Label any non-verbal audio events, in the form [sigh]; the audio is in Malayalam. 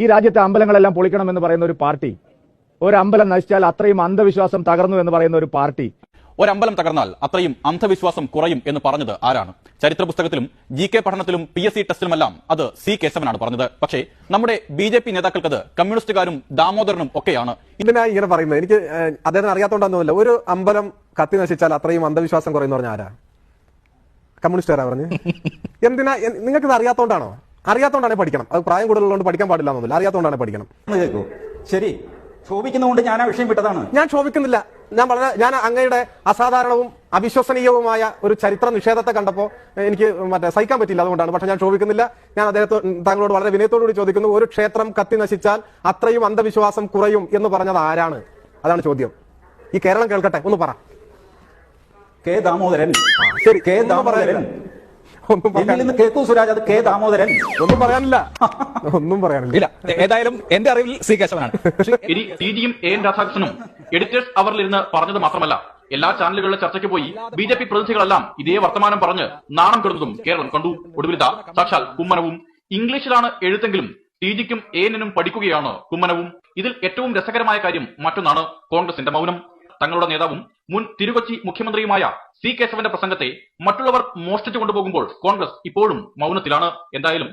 ഈ രാജ്യത്തെ അമ്പലങ്ങളെല്ലാം പൊളിക്കണം എന്ന് പറയുന്ന ഒരു പാർട്ടി ഒരു അമ്പലം നശിച്ചാൽ അത്രയും അന്ധവിശ്വാസം തകർന്നു എന്ന് പറയുന്ന ഒരു പാർട്ടി. ഒരമ്പലം തകർന്നാൽ അത്രയും അന്ധവിശ്വാസം കുറയും എന്ന് പറഞ്ഞത് ആരാണ്? ചരിത്ര പുസ്തകത്തിലും ജി കെ പഠനത്തിലും പി എസ് സി ടെസ്റ്റിലുമെല്ലാം അത് സി കേശവനാണ് പറഞ്ഞത്. പക്ഷേ നമ്മുടെ ബി ജെ പി നേതാക്കൾക്കത് കമ്മ്യൂണിസ്റ്റുകാരും ദാമോദരനും ഒക്കെയാണ്. ഇതിനാ ഇങ്ങനെ പറയുന്നത്. എനിക്ക് അദ്ദേഹത്തിന് അറിയാത്തോണ്ടൊന്നുമില്ല ഒരു അമ്പലം കത്തി നശിച്ചാൽ അത്രയും അന്ധവിശ്വാസം കുറയും എന്ന് പറഞ്ഞ ആരാ? കമ്മ്യൂണിസ്റ്റുകാരാ പറഞ്ഞു? എന്തിനാ നിങ്ങൾക്ക് ഇത് അറിയാത്തോണ്ടാണോ? അറിയാത്തോണ്ടാണ് പഠിക്കണം. അത് പ്രായം കൂടുതലുള്ളതുകൊണ്ട് പഠിക്കാൻ പാടില്ല എന്നൊന്നുമില്ല അറിയാത്തോണ്ടാണ് പഠിക്കണം. കേൾക്കൂ ശരി. ശോഭിക്കുന്നതുകൊണ്ട് ഞാൻ ആ വിഷയം വിട്ടതാണ്. ഞാൻ ക്ഷോഭിക്കുന്നില്ല ഞാൻ വളരെ ഞാൻ അങ്ങയുടെ അസാധാരണവും അവിശ്വസനീയവുമായ ഒരു ചരിത്ര നിഷേധത്തെ കണ്ടപ്പോൾ എനിക്ക് മറ്റേ സഹിക്കാൻ പറ്റില്ല അതുകൊണ്ടാണ്. പക്ഷെ ഞാൻ ക്ഷോഭിക്കുന്നില്ല ഞാൻ അദ്ദേഹത്തെ താങ്കളോട് വളരെ വിനയത്തോടുകൂടി ചോദിക്കുന്നു ഒരു ക്ഷേത്രം കത്തി നശിച്ചാൽ അത്രയും അന്ധവിശ്വാസം കുറയും എന്ന് പറഞ്ഞത് ആരാണ്? അതാണ് ചോദ്യം. ഈ കേരളം കേൾക്കട്ടെ ഒന്ന് പറ. കെ ദാമോദരൻ. ശരി കെ ദാമോദരൻ. ഒന്നും എന്നിൽ പറയാനില്ല. നിന്ന് കേൾക്കൂ സുരാജ് അത് കെ ദാമോദരൻ. ഒന്നും പറയാനില്ല. [laughs] ഒന്നും പറയാനില്ല. ഇല്ല ഏതായാലും എന്റെ അറിവിൽ സി കേശവനാണ്. ഇനി ടി ജിയും എ എൻ രാധാകൃഷ്ണനും എഡിറ്റേഴ്സ് അവറിലിരുന്ന് പറഞ്ഞത് മാത്രമല്ല എല്ലാ ചാനലുകളിലെ ചർച്ചയ്ക്ക് പോയി ബി ജെ പി പ്രതിനിധികളെല്ലാം ഇതേ വർത്തമാനം പറഞ്ഞ് നാണം കെടുന്നതും കേരളം കണ്ടു. ഒടുവിലിത സാക്ഷാൽ കുമ്മനവും ഇംഗ്ലീഷിലാണ് എഴുത്തെങ്കിലും ടി ജിക്കും എ എനും പഠിക്കുകയാണ് കുമ്മനവും. ഇതിൽ ഏറ്റവും രസകരമായ കാര്യം മറ്റൊന്നാണ് കോൺഗ്രസിന്റെ മൗനം. തങ്ങളുടെ നേതാവും മുൻ തിരുകൊച്ചി മുഖ്യമന്ത്രിയുമായ സി കേശവന്റെ പ്രസംഗത്തെ മറ്റുള്ളവർ മോഷ്ടിച്ചു കൊണ്ടുപോകുമ്പോൾ കോൺഗ്രസ് ഇപ്പോഴും മൗനത്തിലാണ്. എന്തായാലും